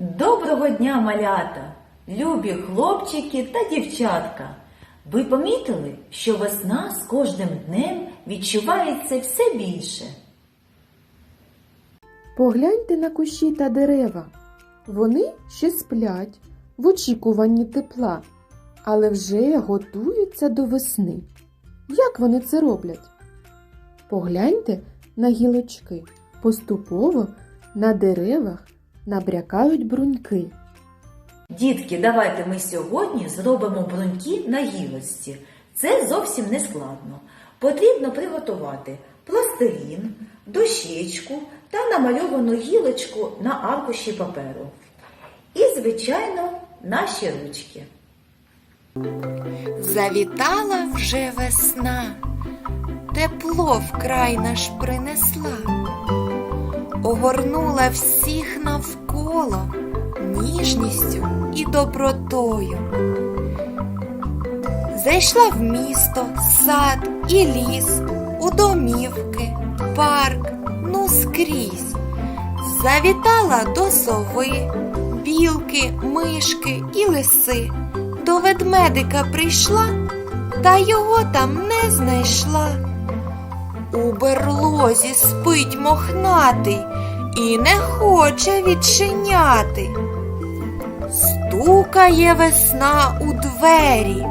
Доброго дня, малята, любі хлопчики та дівчатка. Ви помітили, що весна з кожним днем відчувається все більше. Погляньте на кущі та дерева. Вони ще сплять в очікуванні тепла, але вже готуються до весни. Як вони це роблять? Погляньте на гілочки. Поступово на деревах набрякають бруньки. Дітки, давайте ми сьогодні зробимо бруньки на гілочці. Це зовсім не складно. Потрібно приготувати пластилін, дощечку та намальовану гілочку на аркуші паперу. І, звичайно, наші ручки. Завітала вже весна, тепло вкрай наш принесла, огорнула всіх навколо ніжністю і добротою. Зайшла в місто, сад і ліс, у домівки, парк, ну скрізь. Завітала до сови, білки, мишки і лиси. До ведмедика прийшла, та його там не знайшла. У берлозі спить мохнатий і не хоче відчиняти. Стукає весна у двері,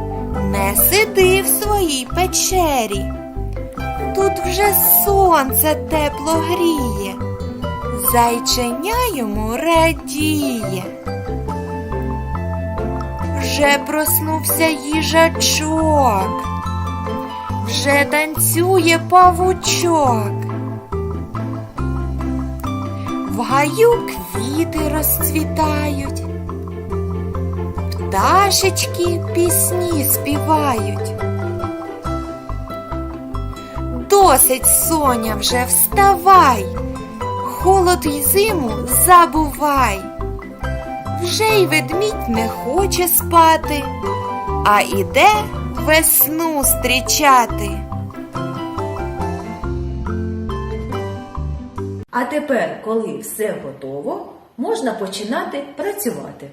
не сиди в своїй печері. Тут вже сонце тепло гріє, зайченя йому радіє. Вже проснувся їжачок, вже танцює павучок. В гаю квіти розцвітають, пташечки пісні співають. Досить, соня, вже вставай, холод й зиму забувай. Вже й ведмідь не хоче спати, а іде весну зустрічати. А тепер, коли все готово, можна починати працювати.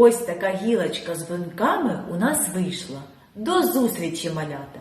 Ось така гілочка з бруньками у нас вийшла. До зустрічі, малята!